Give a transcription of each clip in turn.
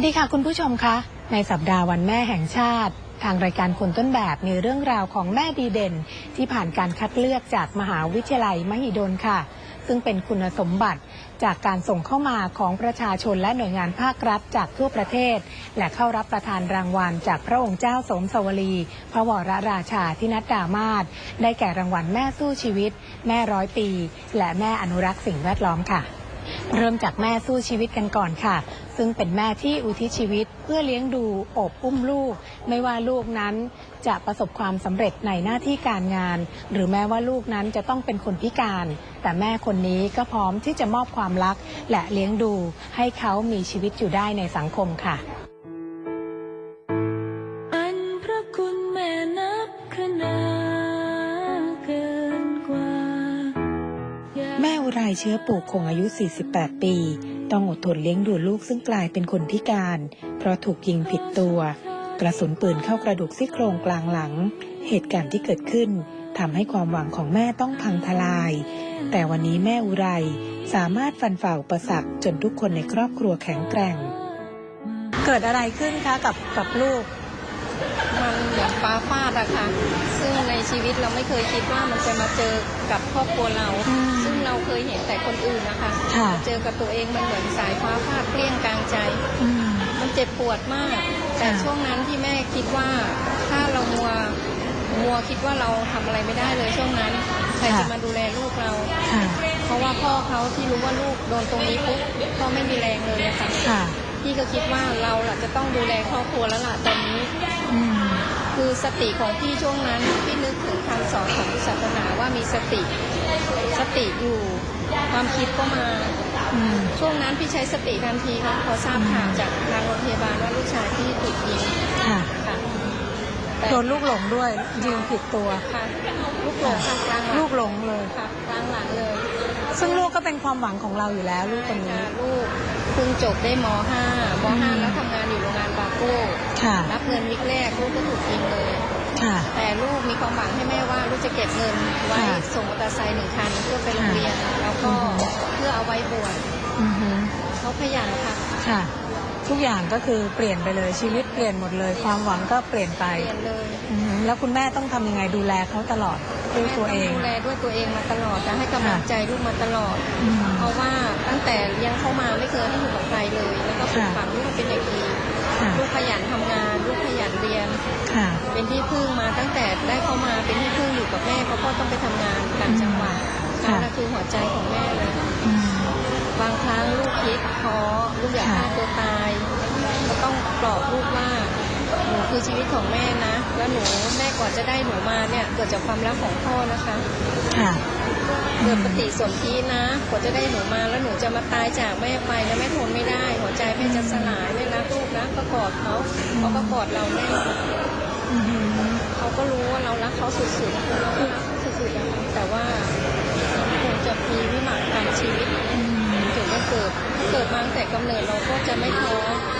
วัสดีค่ะคุณผู้ชมคะในสัปดาห์วันแม่แห่งชาติ ทางรายการคนต้นแบบมีเรื่องราวของแม่ดีเด่น ที่ผ่านการคัดเลือกจากมหาวิทยาลัยมหิดลค่ะ ซึ่งเป็นคุณสมบัติจากการส่งเข้ามาของประชาชนและหน่วยงานภาครัฐจากทั่วประเทศ และเข้ารับประทานรางวัลจากพระองค์เจ้าสมสวลีพระวรราชาธินัดดามาศได้แก่รางวัลแม่สู้ชีวิต แม่ร้อยปี และแม่อนุรักษ์สิ่งแวดล้อมค่ะเริ่มจากแม่สู้ชีวิตกันก่อนค่ะ ซึ่งเป็นแม่ที่อุทิศชีวิตเพื่อเลี้ยงดูอบอุ้มลูก ไม่ว่าลูกนั้นจะประสบความสำเร็จในหน้าที่การงาน หรือแม้ว่าลูกนั้นจะต้องเป็นคนพิการ แต่แม่คนนี้ก็พร้อมที่จะมอบความรัก และเลี้ยงดูให้เขามีชีวิตอยู่ได้ในสังคมค่ะ แม่อุไรเชื้อปลูกคงอายุ 48 ปี ต้องอดทนเลี้ยงดูลูกซึ่งกลายเป็นคนพิการ เพราะถูกยิงผิดตัว กระสุนปืนเข้ากระดูกซี่โครงกลางหลัง เหตุการณ์ที่เกิดขึ้นทำให้ความหวังของแม่ต้องพังทลาย แต่วันนี้แม่อุไรสามารถฟันฝ่าอุปสรรคจนทุกคนในครอบครัวแข็งแกร่ง เกิดอะไรขึ้นคะกับกับลูก มันเหมือนฟ้าฟาดอะค่ะซึ่งใน ชีวิตเราไม่เคยคิดว่ามันจะมาเจอกับครอบครัวเราอืมซึ่งเราเคยเห็นแต่คนอื่นนะคะค่ะมาเจอกับตัวเองมันเหมือนสายฟ้าฟาดเปรี้ยงกลางใจอืมมันเจ็บปวดมาก แต่ค่ะช่วงนั้นที่แม่คิดว่าถ้าเรามัวมัวคิดว่าเราทำอะไรไม่ได้เลยช่วงนั้นใครจะมาดูแลลูกเราค่ะเพราะว่าพ่อเขาที่รู้ว่าลูกโดนตรงนี้ปุ๊บพ่อไม่มีแรงเลยอะค่ะค่ะพี่ก็คิดว่าเราล่ะจะต้องดูแลครอบครัวแล้วล่ะตอนนี้อืม คือสติของพี่ช่วงนั้นพี่นึกถึงคำสอนของศาสนาว่ามีสติสติอยู่ ความคิดก็มาอืมช่วงนั้นพี่ใช้สติทันทีค่ะพอทราบข่าวจากทางโรงพยาบาลว่าลูกชายพี่ถูกยิงค่ะค่ะแต่โดนลูกหลงด้วยยิงผิดตัวค่ะลูกหลงค่ะกลางหลังลูกหลงเลยค่ะกลางหลังเลย ซึ่งลูกก็เป็นความหวังของเราอยู่แล้วลูกคนนี้ค่ะลูกเพิ่งจบได้ม .5 ม .5 แล้วทำงานอยู่ โรงงานบาโก้ค่ะ รับเงินวิกแรกลูกก็ถูกยิงเลย ค่ะ แต่ลูกมีความหวังให้แม่ว่าลูกจะเก็บเงินไว้ค่ะส่งมอเตอร์ไซค์หนึ่งคันเพื่อไปโรงเรียน แล้วก็อือฮึเพื่อเอาไว้บวชอือฮึเขาขยันค่ะ ค่ะ ทุกอย่างก็คือเปลี่ยนไปเลยชีวิตเปลี่ยนหมดเลย ความหวังก็เปลี่ยนไปเปลี่ยนเลยอือฮึแล้วคุณแม่ต้องทำยังไงดูแลเขาตลอดด้วยตัวเองแม่ต้ดูแลด้วยตัวเองมาตลอดจะให้กำลังใจลูกมาตลอดอืมเพราะว่าตั้งแต่เลี้ยงเขามาไม่เคยให้อยู่กับใครเลย แล้วก็ปลูกค่ะฝังลูกเป็นเด็กดีค่ะ ลูกขยันทำงานลูกขยันเรียนค่ะเป็นที่พึ่งมาตั้งแต่ได้เข้ามาเป็นที่พึ่งอยู่กับแม่เพราะพ่อต้องไปทำงานต่างจังหวัดค่ะนั่นคือหัวใจของแม่เลยอืมบางครั้งลูกคิดท้อลูกอยากค่ะฆ่าตัวตายก็ต้องปลอบลูกว่าหนูคือชีวิตของแม่นะ แล้วหนูแม่กว่าจะได้หนูมาเนี่ยเกิดจากความรักของพ่อนะคะค่ะเกิดปฏิสนธินะกว่าจะได้หนูมาแล้วหนูจะมาตายจากแม่ไปแล้วแม่ทนไม่ได้ หัวใจแม่จะสลายแม่รักลูกนะก็กอดเขาเขาก็กอดเราแน่นอือฮึเขาก็รู้ว่าเรารักเขาสุดๆคือเรารักเขาสุดๆอะแต่ว่าคงจะมีวิบากกรรมชีวิตอืมถึงมาเกิดถ้าเกิดมาตั้งแต่กำเนิดเราก็จะไม่ท้อนี่มาเ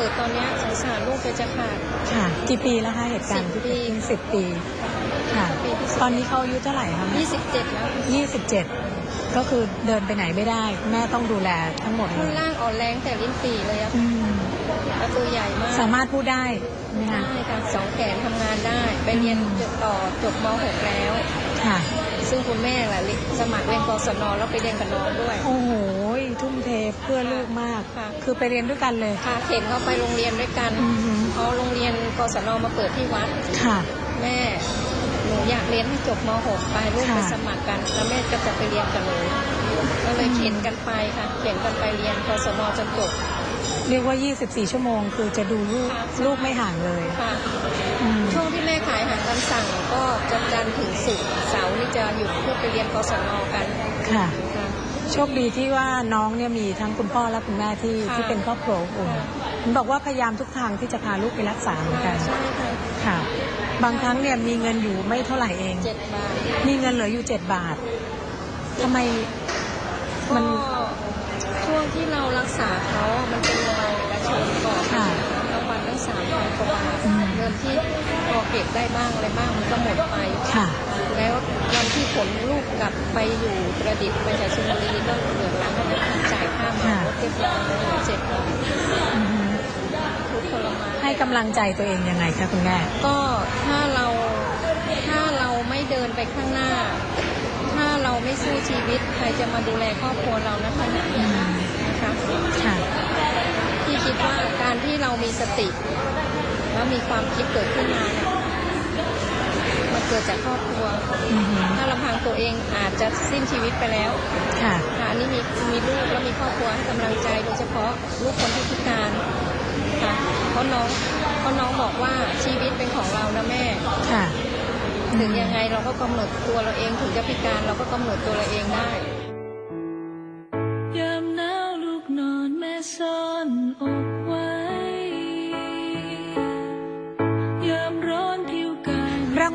กิดตอนเนี้ยสงสารลูกไปจะขาด ค่ะ กี่ปีแล้วคะเหตุการณ์ที่เกิดขึ้นสิบปี ค่ะ ปีที่สิบตอนนี้เขาอายุเท่าไหร่คะแม่27 แล้วยี่สิบเจ็ดก็คือเดินไปไหนไม่ได้แม่ต้องดูแลทั้งหมดเลรุ่นยล่างอ่อนแรงแต่ลิ้นปี่เลยอะอืมแล้วตัวใหญ่มากสามารถพูดได้ไหมคะ ได้ค่ะสองแขนทำงานได้ ไปเรียนจบต่อจบม .6 แล้ว ค่ะ ซึ่งคุณแม่แหละสมัครเรียนกศนแล้วไปเรียนกับน้องด้วย โอ้โหทุ่มเทเพื่อลูกมาก ค่ะ คือไปเรียนด้วยกันเลย พาเข็นเขาไปโรงเรียนด้วยกันอือหือเขาโรงเรียนกศนมาเปิดที่วัด ค่ะ แม่หนูอยากเรียนให้จบม .6 ไปลูกค่ะไปสมัครกัน แล้วแม่ก็จะไปเรียนกับหนูก็เลยเข็นกันไปค่ะเข็นกันไปเรียนกศนจนจบอเรียกว่า 24 ชั่วโมง คือจะดูลูกค่ะ ลูกไม่ห่างเลยค่ะ อืม ช่วงที่แม่ขายอาหารตามสั่งก็จะจันทร์ถึงศุกร์เสาร์นี่จะหยุดเพื่อไปเรียนกศนกันค่ะค่ะ โชคดีที่ว่าน้องเนี่ยมีทั้งคุณพ่อและคุณแม่ที่ค่ะ ที่เป็นครอบครัวอบอุ่นค่ะเห็นบอกว่าพยายามทุกทางที่จะพาลูกไปรักษาเหมือนกันใช่ค่ะค่ะ บางครั้งเนี่ยมีเงินอยู่ไม่เท่าไหร่เอง เจ็ดบาทมีเงินเหลืออยู่เจ็ดบาททำไมมัก็นช่วงที่เรารักษาเขามันเป็น เก็บได้บ้างอะไรบ้างมันก็หมดไปค่ะ แล้ววันที่ผลลูกกลับไปอยู่ประดิษฐ์ไปจากชลบุรีก็เหลือหลังธนาคารจ่ายค่าเหมารถเรียบร้อยเหลือเจ็ดบาทอือฮึทุกข์ทรมานให้กำลังใจตัวเองยังไงคะคุณแม่ก็ถ้าเราถ้าเราไม่เดินไปข้างหน้า ถ้าเราไม่สู้ชีวิต ใครจะมาดูแลครอบครัวเรานะคะนะคะค่ะที่คิดว่าการที่เรามีสติแล้วมีความคิดเกิดขึ้นมาเนี่ยมัน เกิดจากครอบครัวอือฮึถ้าลำพังตัวเองอาจจะสิ้นชีวิตไปแล้วค่ะค่ะอันนี้มีมีลูกแล้วมีครอบครัวให้กำลังใจโดยเฉพาะลูกคนที่พิการค่ะเพราะน้องเพราะน้องบอกว่าชีวิตเป็นของเรานะแม่ค่ะถึงยังไงเราก็กำหนดตัวเราเองถึงจะพิการเราก็กำหนดตัวเราเองได้ยามหนาวลูกนอนแม่ซ่อนอก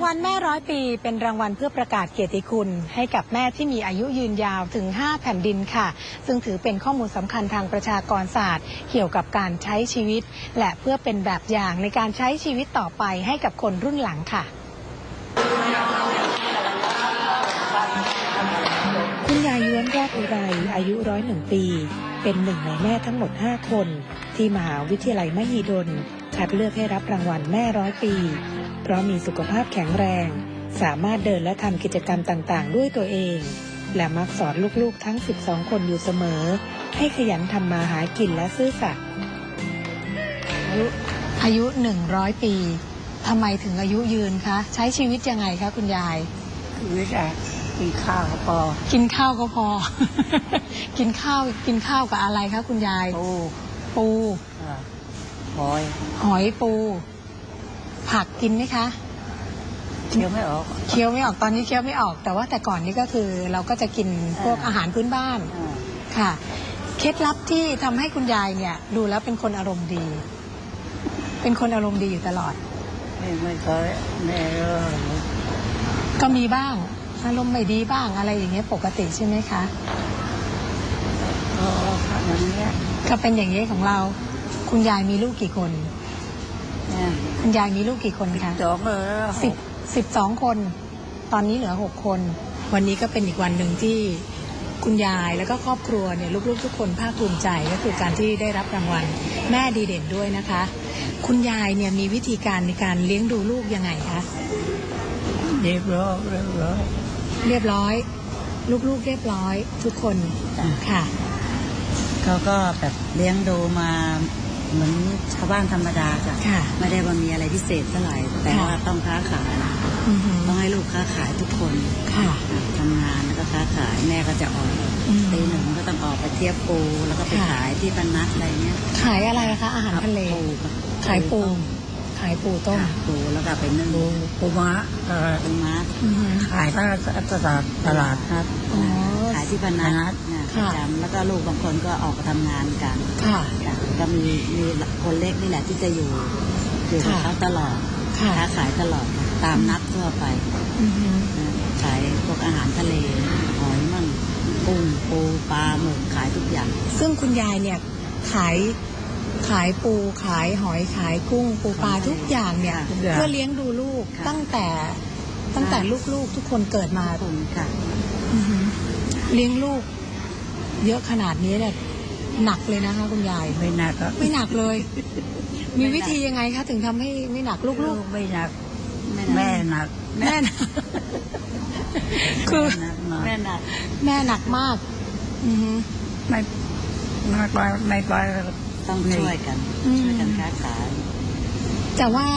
วัลแม่ร้อยปีเป็นรางวัลเพื่อประกาศเกียรติคุณ ให้กับแม่ที่มีอายุยืนยาวถึง 5 แผ่นดินค่ะ ซึ่งถือเป็นข้อมูลสำคัญทางประชากรศาสตร์ เกี่ยวกับการใช้ชีวิต และเพื่อเป็นแบบอย่างในการใช้ชีวิตต่อไปให้กับคนรุ่นหลังค่ะคุณยายย้วนรอดอุไรอายุร้อยหนึ่งปี เป็นหนึ่งในแม่ทั้งหมด 5 คน ที่มหาวิทยาลัยมหิดลคัดเลือกให้รับรางวัลแม่ร้อยปี เพราะมีสุขภาพแข็งแรง สามารถเดินและทำกิจกรรมต่างๆ ด้วยตัวเอง และมักสอนลูกๆทั้ง 12 คนอยู่เสมอ ให้ขยันทำมาหากินและซื่อสัตย์อายุอายุ100 ปีทำไมถึงอายุยืนคะ ใช้ชีวิตยังไงคะคุณยายชีวิตอะกินข้าวก็พอ กินข้าวก็พอ กินข้าวกินข้าวกับอะไรคะคุณยายโอ้ปูอะหอย หอยปู ผักกินไหมคะ เคี้ยวไม่ออก เคี้ยวไม่ออกตอนนี้เคี้ยวไม่ออก แต่ว่าแต่ก่อนนี้ก็คือเราก็จะกินพวกอาหารพื้นบ้านอ่าค่ะ เคล็ดลับที่ทำให้คุณยายเนี่ย ดูแล้วเป็นคนอารมณ์ดี เป็นคนอารมณ์ดีอยู่ตลอด ไม่ไม่เคยแม่เออก็มีบ้าง อารมณ์ไม่ดีบ้างอะไรอย่างเงี้ยปกติใช่ไหมคะเอออย่างเงี้ยก็เป็นอย่างนี้ของเรา คุณยายมีลูกกี่คนเนี่ย คุณยายมีลูกกี่คนคะจองเลยแล้วสิบสิบสองคน ตอนนี้เหลือหกคน วันนี้ก็เป็นอีกวันหนึ่งที่คุณยายแล้วก็ครอบครัวเนี่ยลูกๆทุกคนภาคภูมิใจก็คือการที่ได้รับรางวัลแม่ดีเด่นด้วยนะคะ คุณยายเนี่ยมีวิธีการในการเลี้ยงดูลูกยังไงคะเรียบร้อยเรียบร้อยเรียบร้อย ลูกๆเรียบร้อยทุกคนค่ะเขาก็แบบเลี้ยงดูมา เหมือนชาวบ้านธรรมดาจ้ะค่ะ ไม่ได้ว่ามีอะไรพิเศษเท่าไหร่แต่ค่ะว่าต้องค้าขายอือหือต้องให้ลูกค้าขายทุกคนค่ะค่ะ ทำงานแล้วก็ค้าขายแม่ก็จะออกอืมตีหนึ่งก็ต้องออกไปเทียบปูแล้วก็ไปค่ะ ขายที่ปนัดอะไรเงี้ยขายอะไรนะคะอาหารทะเล ปูกับขายปู ต้มขายปูต้มค่ะปูแล้วก็ไปนึ่งปูปูม้าเออปูม้าอือหือขายตลาดตลาดตลาดนัดอ๋อขายที่ปนัปนัดดนะปค่ะระจำแล้วก็ลูกบางคนก็ออกไปทำงานกันค่ะค่ะก็มีมีคนเล็กนี่แหละที่จะอยู่อยู่กับค่ะเขาตลอดค่ะค้าขายตลอดค่ะตามนัดทั่วไปอือหือนะขายพวกอาหารทะเลหอยมั่งกุ้งปูปลาหมึกขายทุกอย่าง ซึ่งคุณยายเนี่ยขาย ขายปูขายหอยขายกุ้งปูปลาทุกอย่างเนี่ยทุกอย่าง เพื่อเลี้ยงดูลูกค่ะ ตั้งแต่ตั้งแต่ลูกๆทุกคนเกิดมาคุณค่ะ อือหือเลี้ยงลูก เยอะขนาดนี้เนี่ยหนักเลยนะคะคุณยาย ไม่หนักก็ไม่หนักเลย มีวิธียังไงคะ ถึงทำให้ไม่หนักลูลูกกไม่หนัก แม่แม่หนักๆแม่นะคือหนักหน่อยแม่หนักแม่หนักมาก อือหือไม่ไม่ไปไม่ไป ต้องช่วยกันอืมช่วยกันค้าขายแต่ว่า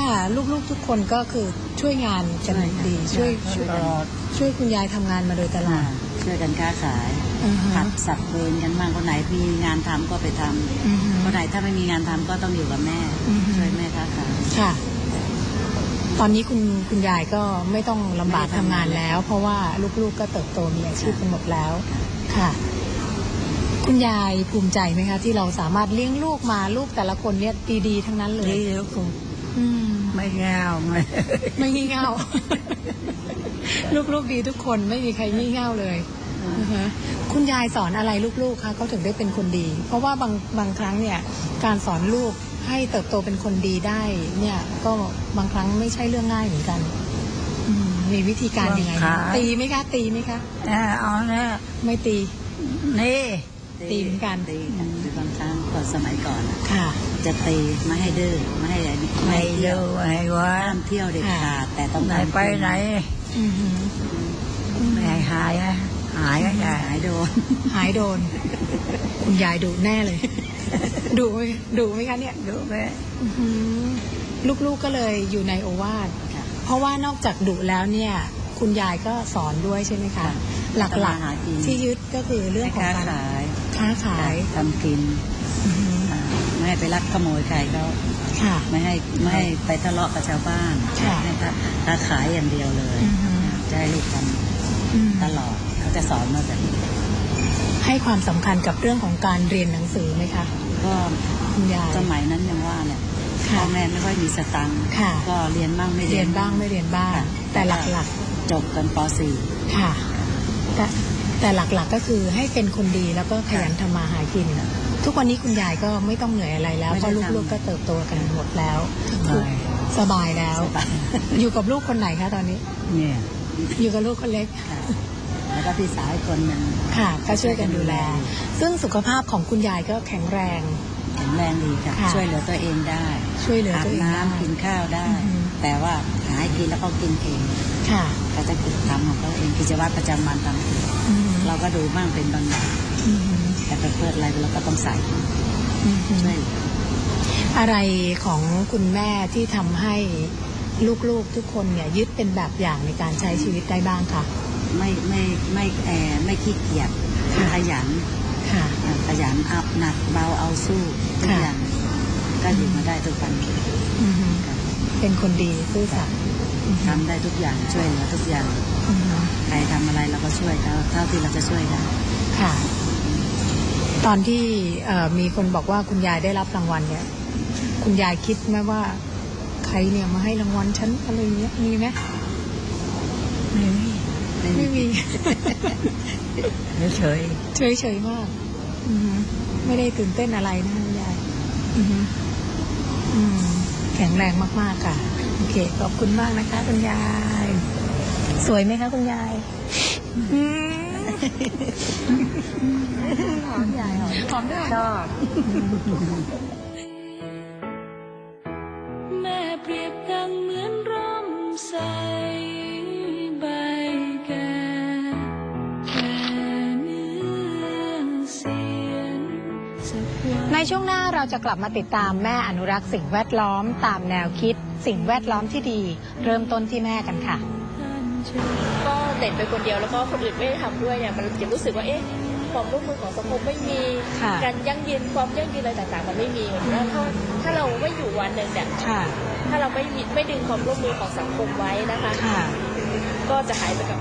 ลูกๆทุกคนก็คือช่วยงานกันช่วยค่ะดีช่วยตลอดช่วยคุณยายทำงานมาโดยตลออ่าดช่วยกันค้าขายออือฮึผัดสับเวรกันบ้างคนไหนมีงานทำก็ไปทำอือฮึคนไหนถ้าไม่มีงานทำก็ต้องอยู่กับแม่อือฮึช่วยแม่ค้าขายค่ะ ตอนนี้คุณคุณยายก็ไม่ต้องลำบากไม่ได้ทำทำงางานนแล้ว เพราะว่าลูกๆก็เติบโตมีอาชีพกันหมดแล้วค่ะ คุณยายภูมิใจไหมคะ ที่เราสามารถเลี้ยงลูกมาลูกแต่ละคนเนี่ยดีๆทั้งนั้นเลยดีแล้วคงอืมไม่เงาไม่ไม่งี่เง่าลูกๆดีทุกคนไม่มีใครงี่เง่าเลยนะคะคุณยายสอนอะไรลูกๆคะเขาถึงได้เป็นคนดี เพราะว่าบางบางครั้งเนี่ย การสอนลูกให้เติบโตเป็นคนดีได้ เนี่ย ก็บางครั้งไม่ใช่เรื่องง่ายเหมือนกันอืมมีวิธีการยังไงคะตีไหมคะ ตีไหมคะอ่าเอานะไม่ตีนี่ ตีเหมือนกันตีกันคือบางครั้งก่อนสมัยก่อนอะค่ะ จะตีไม่ให้ดื้อไม่ให้อะไรนี่ไม่ให้เที่ยดูวไม่ว่าห้ามเที่ยวเด็ดขาดแต่ต้องไหนทำไปไหนอือหือไม่ให้หายนะหายก็ได้หายโดน หายโดน คุณยายดุแน่เลยดุไหมดุไหมคะเนี่ยดูไหมอื้อหือลูกๆก็เลยอยู่ในโอวาทค่ะเพราะว่านอกจากดุแล้วเนี่ย คุณยายก็สอนด้วยใช่ไหมคะค่ะหลักทำมาหากินๆที่ยึดก็คือเรื่องของค้าการขาย ค้าขายทำกินอื้อหืออ่าไม่ให้ไปลักขโมยใครเขาค่ะไม่ให้ไม่ให้ไปทะเลาะกับชาวบ้านค่ะให้ค้าค้าขายอย่างเดียวเลยอือฮึจะให้ลูกทอืมำตลอดเขาจะสอนมาแบบนี้ให้ความสำคัญกับเรื่องของการเรียนหนังสือไหมคะก็คุณยายสมัยนั้นยังว่าเนี่ยค่ะพ่อแม่ไม่ค่อยมีสตังค์ค่ะก็เรียนบ้างไม่เรียนบ้างไม่เรียนบ้างค่ะแต่หลักจบกันปๆค่ะ แต่แต่หลักๆก็คือให้เป็นคนดีแล้วก็ขยันทำมาหากิน ทุกวันนี้คุณยายก็ไม่ต้องเหนื่อยอะไรแล้วเพราะลูกๆก็เติบโตกันหมดแล้วไม่สบายแล้วสบายอยู่กับลูกคนไหนคะตอนนี้เนี่ยอยู่กับลูกคนเล็ก .4 ค่ะแล้วก็พี่สาวอีกคนหนึ่งค่ะก็ช่วยกันดูแล ซึ่งสุขภาพของคุณยายก็แข็งแรงแข็งแรงดีค่ะค่ะช่วยเหลือตัวเองได้ ช่วยเหลืออาตับวเองได้น้ำกินข้าวได้อือฮึแต่ว่าหาให้กินแล้วก็กินเอง ค่ะเขาจะกิจทำของเขาเองกิจวัตรประจำวันทำ เองอืมเราก็ดูบ้างเป็นบางอย่างอืมแต่ไปเปิดอะไรเราก็ต้องใส่อืมช่วยเหลืออะไรของคุณแม่ที่ทำให้ลูกๆทุกคนเนี่ยยึดเป็นแบบอย่างในการใช้ชีวิตได้บ้างคะไม่ไม่ไม่แอร์ไม่ขี้เกียจค่ะขยันค่ะอ่าขยันเอาหนักเบาเอาสู้ทุกค่ะอย่างก็อยู่มาได้ทุกวันนี้อืมค่ะเป็นคนดีซื่อสัตย์อืมทำได้ทุกอย่างช่วยเหลือทุกอย่างอืม ใครทำอะไรเราก็ช่วยเขาเท่าที่เราจะช่วยได้ค่ะ ตอนที่เอ่อมีคนบอกว่าคุณยายได้รับรางวัลเนี่ย คุณยายคิดไหมว่า ใครเนี่ยมาให้รางวัลฉันอะไรเงี้ยมีไหมไม่มีไม่มีเฉยเฉยเฉยๆมากอือฮึไม่ได้ตื่นเต้นอะไรนะคุณยายอือฮึอืมแข็งแรงมาก ๆ ค่ะ โอเค ขอบคุณมากนะคะ คุณยาย สวยไหมคะคุณยายหอมยายหอมหอมด้วยชอบแม่เปรียบดังเหมือนร่มใสใบแก่แก่เนื้อเสียงสักวันในช่วงหน้าเราจะกลับมาติดตามแม่อนุรักษ์สิ่งแวดล้อมตามแนวคิดสิ่งแวดล้อมที่ดี เริ่มต้นที่แม่กันค่ะ ก็เด่นไปคนเดียวแล้วก็คนอื่นไม่ได้ทำด้วยเนี่ยมันจะรู้สึกว่าเอ๊ะความร่วมมือของสังคมไม่มี ค่ะการยั่งยืนความยั่งยืนอะไรต่างๆ มันไม่มีแล้วถ้าถ้าเราไม่อยู่วันหนึ่งเนี่ยค่ะถ้าเราไม่มีไม่ดึงความร่วมมือของสังคมไว้นะคะ ค่ะ ก็จะหายไปกับ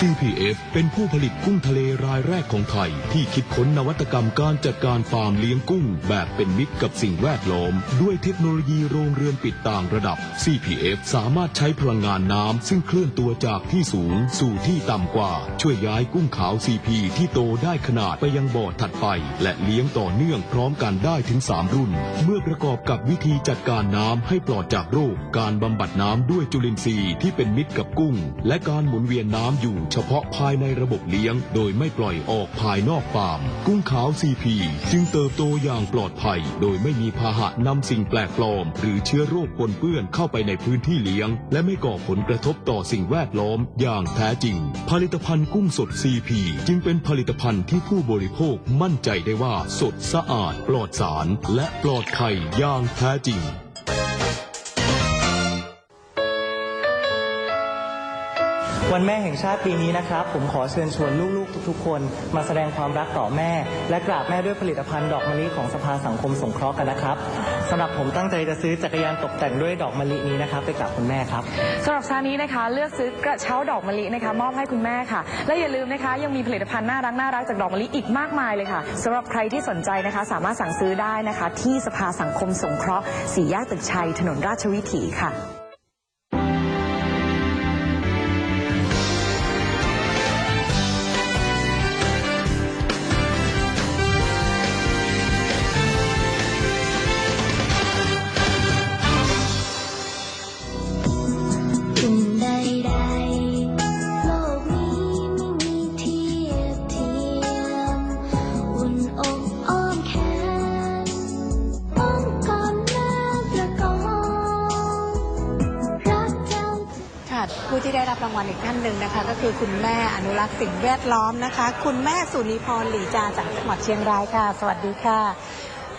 CPF เป็นผู้ผลิตกุ้งทะเลรายแรกของไทย ที่คิดค้นนวัตกรรมการจัดการฟาร์มเลี้ยงกุ้ง แบบเป็นมิตรกับสิ่งแวดล้อม ด้วยเทคโนโลยีโรงเรือนปิดต่างระดับ CPF สามารถใช้พลังงานน้ำซึ่งเคลื่อนตัวจากที่สูง สู่ที่ต่ำกว่า ช่วยย้ายกุ้งขาว CP ที่โตได้ขนาดไปยังบ่อถัดไป และเลี้ยงต่อเนื่องพร้อมกันได้ถึง 3 รุ่น เมื่อประกอบกับวิธีจัดการน้ำให้ปลอดจากโรค การบำบัดน้ำด้วยจุลินทรีย์ที่เป็นมิตรกับกุ้ง และการหมุนเวียนน้ำอยู่เฉพาะภายในระบบเลี้ยง โดยไม่ปล่อยออกภายนอกฟาร์ม กุ้งขาวซีพีจึงเติบโตอย่างปลอดภัย โดยไม่มีพาหะนำสิ่งแปลกปลอม หรือเชื้อโรคปนเปื้อนเข้าไปในพื้นที่เลี้ยง และไม่ก่อผลกระทบต่อสิ่งแวดล้อมอย่างแท้จริง ผลิตภัณฑ์กุ้งสดซีพีจึงเป็นผลิตภัณฑ์ที่ผู้บริโภคมั่นใจได้ว่าสดสะอาด ปลอดสาร และปลอดภัยอย่างแท้จริง วันแม่แห่งชาติปีนี้นะครับ ผมขอเชิญชวนลูกๆ ทุกๆ คน มาแสดงความรักต่อแม่ และกราบแม่ด้วยผลิตภัณฑ์ดอกมะลิของสภาสังคมสงเคราะห์กันนะครับสำหรับผมตั้งใจจะซื้อจักรยานตกแต่งด้วยดอกมะลินี้นะครับไปกราบคุณแม่ครับสำหรับซานี้นะคะ เลือกซื้อกระเช้าดอกมะลินะคะ มอบให้คุณแม่ค่ะ และอย่าลืมนะคะ ยังมีผลิตภัณฑ์น่ารักน่ารักจากดอกมะลิอีกมากมายเลยค่ะสำหรับใครที่สนใจนะคะ สามารถสั่งซื้อได้นะคะ ที่สภาสังคมสงเคราะห์สี่แยกตึกชัยถนนราชวิถีค่ะ ท่านหนึ่งนะคะ ก็คือคุณแม่อนุรักษ์สิ่งแวดล้อมนะคะ คุณแม่สุนีพรหลีจาจากจังหวัดเชียงรายค่ะ สวัสดีค่ะ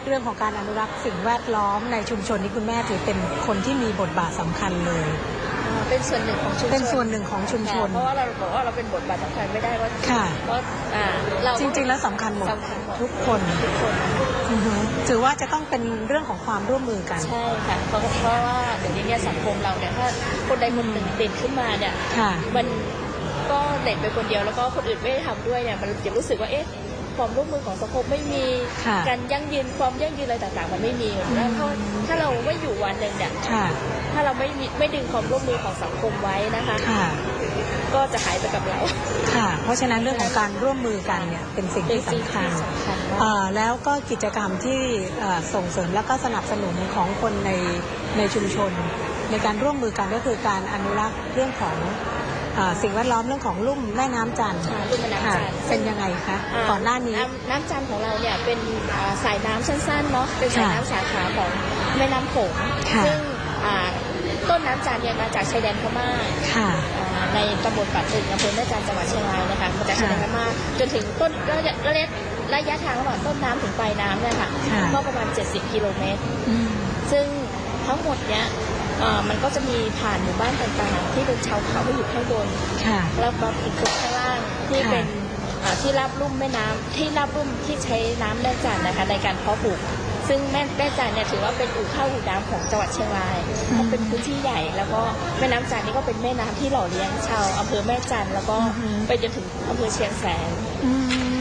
เรื่องของการอนุรักษ์สิ่งแวดล้อมในชุมชนนี้คุณแม่ถือเป็นคนที่มีบทบาทสำคัญเลยเป็นส่วนหนึ่งของชุมชนเป็นส่วนหนึ่งของชุมชน เพราะว่าเราบอกว่าเราเป็นบทบาทสำคัญไม่ได้ว่าค่ะเพราะอ่าเราจริง ๆ แล้วสำคัญหมดสำคัญหมดทุกคนทุกคนอือฮึถือว่าจะต้องเป็นเรื่องของความร่วมมือกัน ใช่ค่ะ เพราะเพราะว่า เดี๋ยวนี้เนี่ยสังคมเราเนี่ยถ้าคนใดคนหนึ่งเด่นขึ้นมาเนี่ยค่ะ มันก็เด่นไปคนเดียวแล้วก็คนอื่นไม่ได้ทำด้วยเนี่ยมันจะรู้สึกว่าเอ๊ะความร่วมมือของสังคมไม่มีค่ะการยั่งยืนความยั่งยืนอะไรต่างๆ มันไม่มีแล้วถ้าถ้าเราไม่อยู่วันหนึ่งเนี่ยค่ะถ้าเราไม่มีไม่ดึงความร่วมมือของสังคมไว้นะคะ ค่ะก็จะหายไปกับเรา ค่ะ เพราะฉะนั้นเรื่องของการร่วมมือกันเนี่ยเป็นสิ่งเป็นที่สิ่งสำคัญที่สำคัญมากเอ่อแล้วก็กิจกรรมที่เอ่อส่งเสริมและก็สนับสนุนของคนใน ในชุมชน ในการร่วมมือกันก็คือการอนุรักษ์เรื่องของเอ่อสิ่งแวดล้อมเรื่องของลุ่มแม่น้ำจันทร์ค่ะลุ่มแม่น้ำจันทร์ค่ะเป็นยังไงคะาก่อนหน้านี้ำน้ำจันทร์ของเราเนี่ยเป็นอ่าสายน้ำสั้นๆเนาะเป็นสายค่ะน้ำสาขาของแม่น้ำโขงค่ะซึ่งอ่าต้นน้ำจันทร์เนี่ยมาจากชายแดนพม่าค่ะอ่าในตำบลปากตึกอำเภอแม่จันทร์จังหวัดเชียงรายนะคะมาจากชายแดนพม่าจนถึงต้นระยะระยะระยะทางระหว่างต้นน้ำถึงปลายน้ำเนี่ยค่ะค่ะก็ประมาณ 70 กิโลเมตรอืมซึ่ง ทั้งหมดเนี่ยเอ่อมันก็จะมีผ่านหมู่บ้านต่างๆ ที่เป็นชาวเขาที่อยู่ข้างบนค่ะแล้วก็อีกตรงข้างล่างที่ค่ะเป็นอ่าที่ราบลุ่มแม่น้ำที่ราบลุ่มที่ใช้น้ำแม่จันทร์นะคะในการเพาะปลูก ซึ่งแม่แม่จันทร์เนี่ยถือว่าเป็นอู่ข้าวอู่น้ำของจังหวัดเชียงรายเพราะเป็นพื้นที่ใหญ่ แล้วก็แม่น้ำจันทร์นี่ก็เป็นแม่น้ำที่หล่อเลี้ยงชาวอำเภอแม่จันทร์แล้วก็อือฮึไปจนถึงอำเภอเชียงแสนอื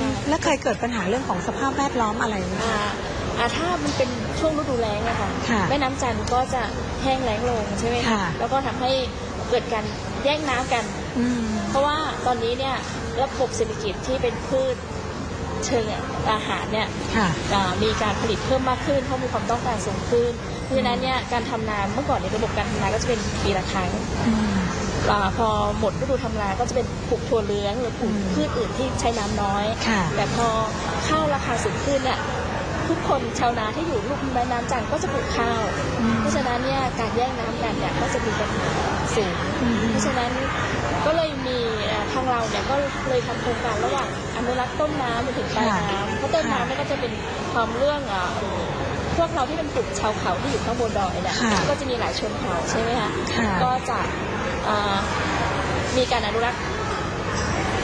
มแล้วเคยเกิดปัญหาเรื่องของสภาพแวดล้อมอะไรไหมอ่า อ่าถ้ามันเป็นช่วงฤดูแล้งอะค่ะค่ะแม่น้ำจันทร์ก็จะแห้งแล้งลงใช่ไหมค่ะ แล้วก็ทำให้เกิดการแย่งน้ำกัน อืม เพราะว่าตอนนี้เนี่ยระบบเศรษฐกิจที่เป็นพืชเชิงอาหารเนี่ยค่ะ อ่ามีการผลิตเพิ่มมากขึ้นเพราะมีความต้องการสูงขึ้น เพราะฉะนั้นเนี่ยการทำนาเมื่อก่อนในยระบบการทำนาก็จะเป็นปีละครั้งอืม อาพอหมดฤดูทำนาก็จะเป็นปลูกถั่วเหลืองหรือปลูกอืม พืชอื่นที่ใช้น้ำน้อย ค่ะ แต่พอข้าวราคาสูงขึ้นเนี่ย ทุกคนชาวนาที่อยู่ลุ่มแม่น้ำจันทร์ก็จะปลูกข้าวอืมเพราะฉะนั้นเนี่ยการแย่งน้ำกันเนี่ยก็จะมีปัญหาสูงอืมเพราะฉะนั้นก็เลยมีเอ่อทางเราเนี่ยก็เลยทำโครงการระหว่างอนุรักษ์ต้นน้ำไปถึงปลายน้ำเพราะต้นน้ำเนี่ยก็จะเป็นความเรื่องอะพวกเราที่เป็นกลุ่มชาวเขาที่อยู่ข้างบนดอยเนี่ยค่ะก็จะมีหลายชนเผ่าใช่ไหมคะค่ะ ก็จะอ่ามีการอนุรักษ์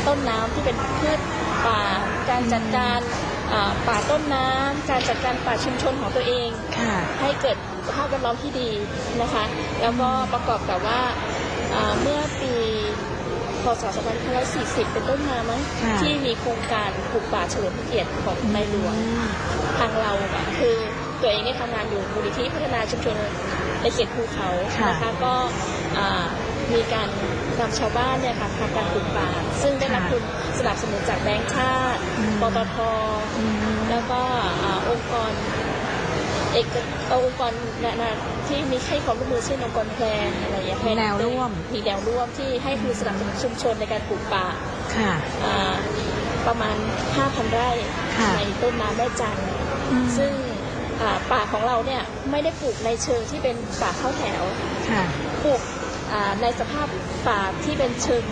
ต้นน้ำที่เป็นพืชป่าการจัดการอ่า ป่าต้นน้ำการจัดการป่าชุมชนของตัวเองค่ะให้เกิดสภาพแวดล้อมที่ดีนะคะ แล้วก็ประกอบกับว่าอ่าเมื่อปีพศ2540 เป็นต้นมามั้งค่ะที่มีโครงการปลูกป่าเฉลิมพระเกียรติของในหลวงอืมทางเราอะคือตัวเองเนี่ยทำงานอยู่มูลนิธิพัฒนาชุมชนในเขตภูเขาค่ะนะคะก็อ่า มีการนำชาวบ้านเนี่ยค่ะทำการปลูกป่าซึ่งได้รับทุนสนับสนุนจากแบงก์ชาติอืมปตทอืมแล้วก็อ่าองค์กรเอกองค์กรนานาที่มีให้ความร่วมมือเช่นองค์กรแพลนอะไรอย่างเงี้ยมีแนวร่วมมีแนวร่วมที่ให้คือสนับสนุนชุมชนในการปลูกป่าค่ะอ่าประมาณ 5,000 ไร่ค่ะในต้นน้ำแม่จันทร์อืมซึ่งอ่าป่าของเราเนี่ยไม่ได้ปลูกในเชิงที่เป็นป่าเข้าแถวค่ะปลูกอ่า ในสภาพป่าที่เป็นเชิง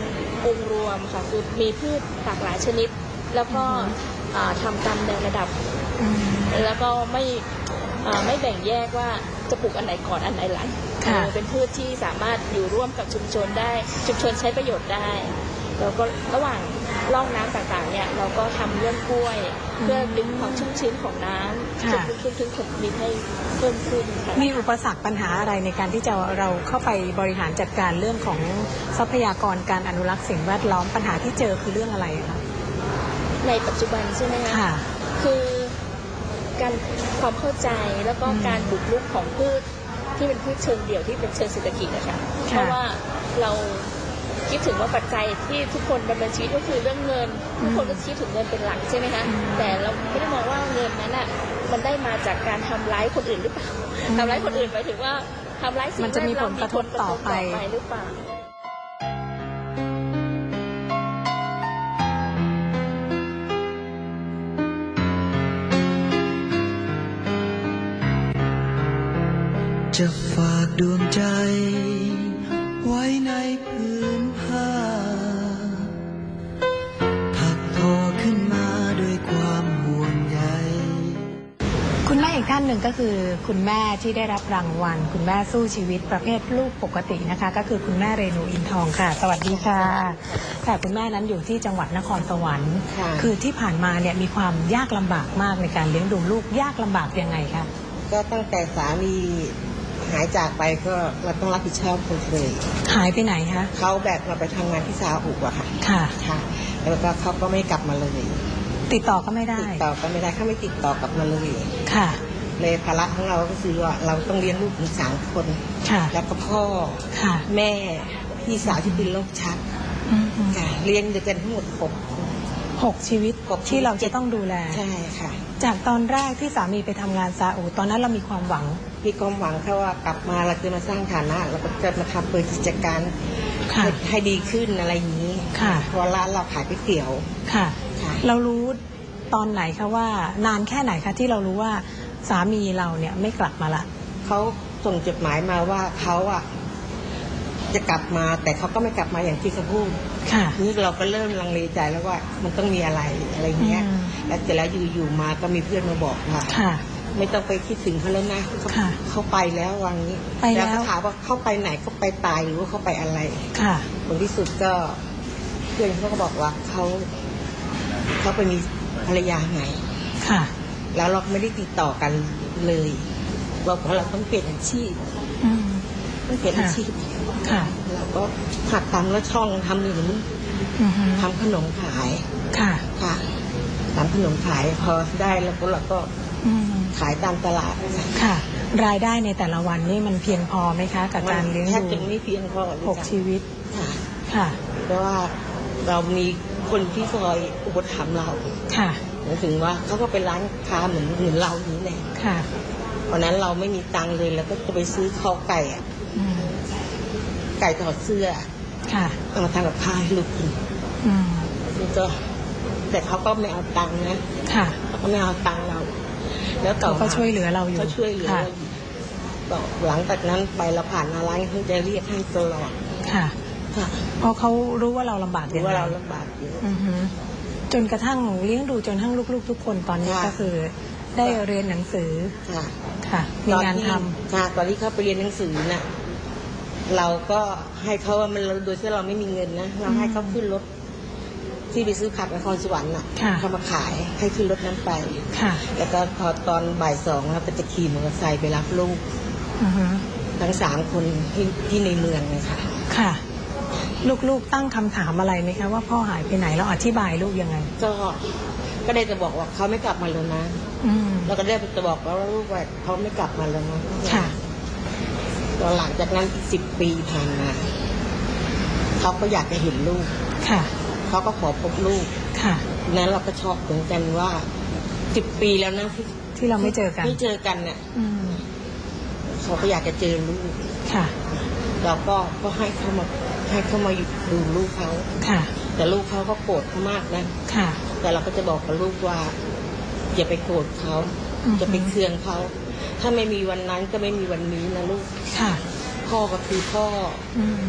องค์รวมค่ะคือมีพืชหลากหลายชนิด แล้วก็อ่าทำตามแนวระดับอืมแล้วก็ไม่อ่าไม่แบ่งแยกว่าจะปลูกอันไหนก่อนอันไหนหลังค่ะเออเป็นพืชที่สามารถอยู่ร่วมกับชุมชนได้ชุมชนใช้ประโยชน์ได้ แล้วก็ระหว่างร่องน้ำต่างๆเนี่ยเราก็ทำเรื่องกล้วย เพื่อดึงความชุ่มชื้นของน้ำค่ะจนขึ้นถึงผลผลิตให้เพิ่มขึ้นค่ะมีอุปสรรคปัญหาอะไรในการที่จะเราเข้าไปบริหารจัดการเรื่องของทรัพยากรการอนุรักษ์สิ่งแวดล้อมปัญหาที่เจอคือเรื่องอะไรคะในปัจจุบันใช่ไหมคะค่ะคือการความเข้าใจแล้วก็อืมการบุกรุกของพืชที่เป็นพืชเชิงเดี่ยวที่เป็นเชิงเศรษฐกิจนะคะเพค่ะราะว่าเรา คิดถึงว่าปัจจัยที่ทุกคนดำเนินชีวิตก็คือเรื่องเงิน ทุกคนก็คิดถึงเงินเป็นหลักใช่ไหมคะแต่เราไม่ได้มองว่าเงินนั้นอะมันได้มาจากการทำร้ายคนอื่นหรือเปล่าทำร้ายคนอื่นหมายถึงว่าทำร้ายสิ่งมันจะมีแวดล้อผลกระทบต่อไปมีผลกระทบหรือเปล่าจะฝา หนึ่งก็คือคุณแม่ที่ได้รับรางวัล คุณแม่สู้ชีวิตประเภทลูกปกตินะคะ ก็คือคุณแม่เรนูอินทองค่ะ สวัสดีค่ะค่ะคุณแม่นั้นอยู่ที่จังหวัดนครสวรรค์ค่ะคือที่ผ่านมาเนี่ยมีความยากลำบากมากในการเลี้ยงดูลูกยากลำบากยังไงคะก็ตั้งแต่สามีหายจากไปก็เราต้องรับผิดชอบคนเลยหายไปไหนคะเขาแบกเราไปทำงานที่ซาอุอะค่ะ ค่ะค่ะ แล้วก็เขาก็ไม่กลับมาเลยติดต่อก็ไม่ได้ ติดต่อกันไม่ได้เขาไม่ติดต่อกลับมาเลย ค่ะ เลยภาระของเราก็คือว่าเราต้องเลี้ยงลูกถึงสามคน ค่ะ แล้วก็พ่อค่ะ แม่พี่สาวที่เป็นโรคชักอืมค่ะเลี้ยงด้วยกันทั้งหมดหกคน หกชีวิตหกชีวิต ที่เราจะต้องดูแล ใช่ค่ะ จากตอนแรกที่สามีไปทำงานซาอุตอนนั้นเรามีความหวัง มีความหวังแค่ว่ากลับมาเราจะมาสร้างฐานะเราก็จะมาทำเปิดกิจการค่ะ ให้ให้ดีขึ้นอะไรอย่างนี้ค่ะ เพราะร้านเราขายก๋วยเตี๋ยวค่ะ ค่ะ เรารู้ตอนไหนคะว่านานแค่ไหนคะที่เรารู้ว่า สามีเราเนี่ยไม่กลับมาละเขาส่งจดหมายมาว่าเขาอะจะกลับมาแต่เขาก็ไม่กลับมาอย่างที่เขาพูดค่ะนี่เราก็เริ่มลังเลใจแล้วว่ามันต้องมีอะไรอะไรเงี้ยอืมแล้วเสร็จแล้วอยู่ๆมาก็มีเพื่อนมาบอกว่าค่ะไม่ต้องไปคิดถึงเขาแล้วนะเขาค่ะเขาไปแล้ววังนี้ไปแล้วก็ถามว่าเขาไปไหนเขาไปตายหรือว่าเขาไปอะไร ค่ะผลที่สุดก็เพื่อนเขาก็บอกว่าเขาเขาไปมีภรรยาใหม่ค่ะ แล้วเราก็ไม่ได้ติดต่อกันเลยบอกว่าเราต้องเปลี่ยนอาชีพอืม ต้องเปลี่ยนอาชีพค่ะ เราก็หัดทำแล้วช่องทำหนึ่งอือฮึทำขนมขายค่ะ ค่ะทำขนมขายพอได้แล้วก็เราก็อืม ขายตามตลาดค่ะรายได้ในแต่ละวันนี่มันเพียงพอไหมคะ กับการเลี้ยงแทบดูจะไม่เพียงพอเลยหกค่ะชีวิต ค่ะค่ะ เพราะว่าเรามีคนที่คอยอุปถัมภ์เรา ค่ะ หมายถึงว่าเขาก็เป็นร้านค้าเหมือนเหมือนเราอย่างนี้แหละค่ะวันนั้นเราไม่มีตังค์เลยแล้วก็จะไปซื้อข้าวไก่อะอืมไก่ถอดเสื้อ ค่ะเอามาทำกับข้าวให้ลูกกินอืมนี่ก็แต่เขาก็ไม่เอาตังค์นะค่ะเขาก็ไม่เอาตังค์เรา แล้วต่อเขาก็มาช่วยเหลือเราอยู่เขาช่วยเหลือค่ะเราอยู่ต่อหลังจากนั้นไปเราผ่านหนาร้านเขาจะเรียกให้ตลอดค่ะค่ะเพราะเขารู้ว่าเราลำบากหรืยัองว่าไงเราลำบากอยู่อือฮึ จนกระทั่งเลี้ยงดูจนทั้งลูกๆ ทุกคนตอนนี้ค่ะ ก็คือได้เรียนหนังสือค่ะค่ะมีงานทำตอที่ค่ะตอนที่เขาไปเรียนหนังสือน่ะเราก็ให้เขาว่ามันโดยที่เราไม่มีเงินนะเราให้เขาขึ้นรถที่ไปซื้อผักนครสวรรค์น่ะค่ะเขามาขายให้ขึ้นรถนั้นไปค่ะแล้วก็พอตอนบ่ายสองเราก็จะขี่มอเตอร์ไซค์ไปรับลูกอือฮึทั้งสามคนที่ที่ในเมืองเลยค่ะ ค่ะ ลูกๆตั้งคำถามอะไรไหมคะว่าพ่อหายไปไหนเราอธิบายลูกยังไง ก็ก็ได้จะบอกว่าเขาไม่กลับมาแล้วนะอืมแล้วก็ได้จะบอกว่าลูกว่าเขาไม่กลับมาแล้วนะค่ะตอนหลังจากนั้นสิบปีผ่านมาเขาก็อยากจะเห็นลูกค่ะ เขาก็ขอพบลูกค่ะ นั้นเราก็ช็อกเหมือนกันว่าสิบปีแล้วนะที่ทที่เราไม่เจอกันไม่เจอกันเนี่ยอืมเขาก็อยากจะเจอลูกค่ะ เราก็ก็ให้เขามา ให้เขามาอยู่ดูลูกเขาค่ะ แต่ลูกเขาก็โกรธเขามากนะค่ะ แต่เราก็จะบอกกับลูกว่า อย่าไปโกรธเขาอือฮึจะไปเคืองเขาถ้าไม่มีวันนั้นก็ไม่มีวันนี้นะลูกค่ะพ่อก็คือพ่ออืม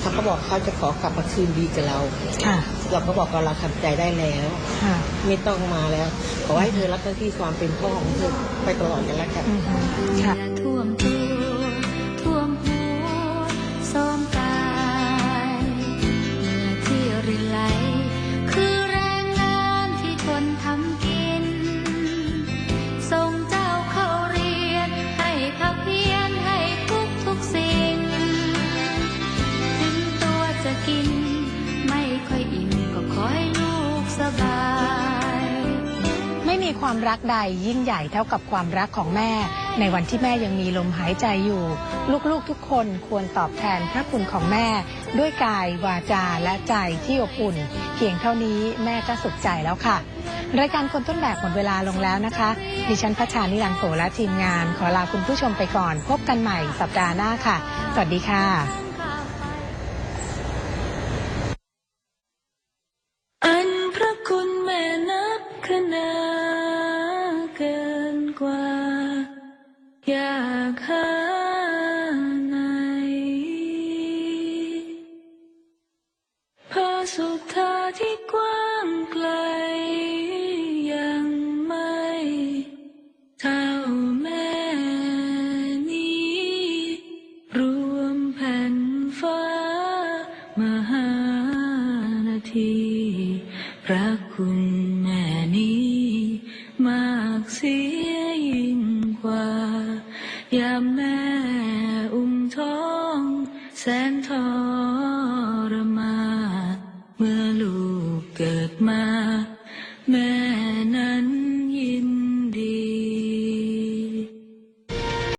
เขาก็บอกเขาจะขอกลับมาคืนดีกับเราค่ะเราก็บอกว่าเราทำใจได้แล้วค่ะไม่ต้องมาแล้ว ขอให้เธอรับหน้าที่ความเป็นพ่อของเธอไปตลอดกันแล้วกันอืมค่ะท่วมตัวท่ รักใดยิ่งใหญ่เท่ากับความรักของแม่ ในวันที่แม่ยังมีลมหายใจอยู่ ลูกๆทุกคนควรตอบแทนพระคุณของแม่ ด้วยกายวาจาและใจที่อบอุ่น เพียงเท่านี้แม่ก็สุขใจแล้วค่ะ รายการคนต้นแบบหมดเวลาลงแล้วนะคะดิฉันพัชชานิรันดร์โสและทีมงาน ขอลาคุณผู้ชมไปก่อน พบกันใหม่สัปดาห์หน้าค่ะ สวัสดีค่ะ อ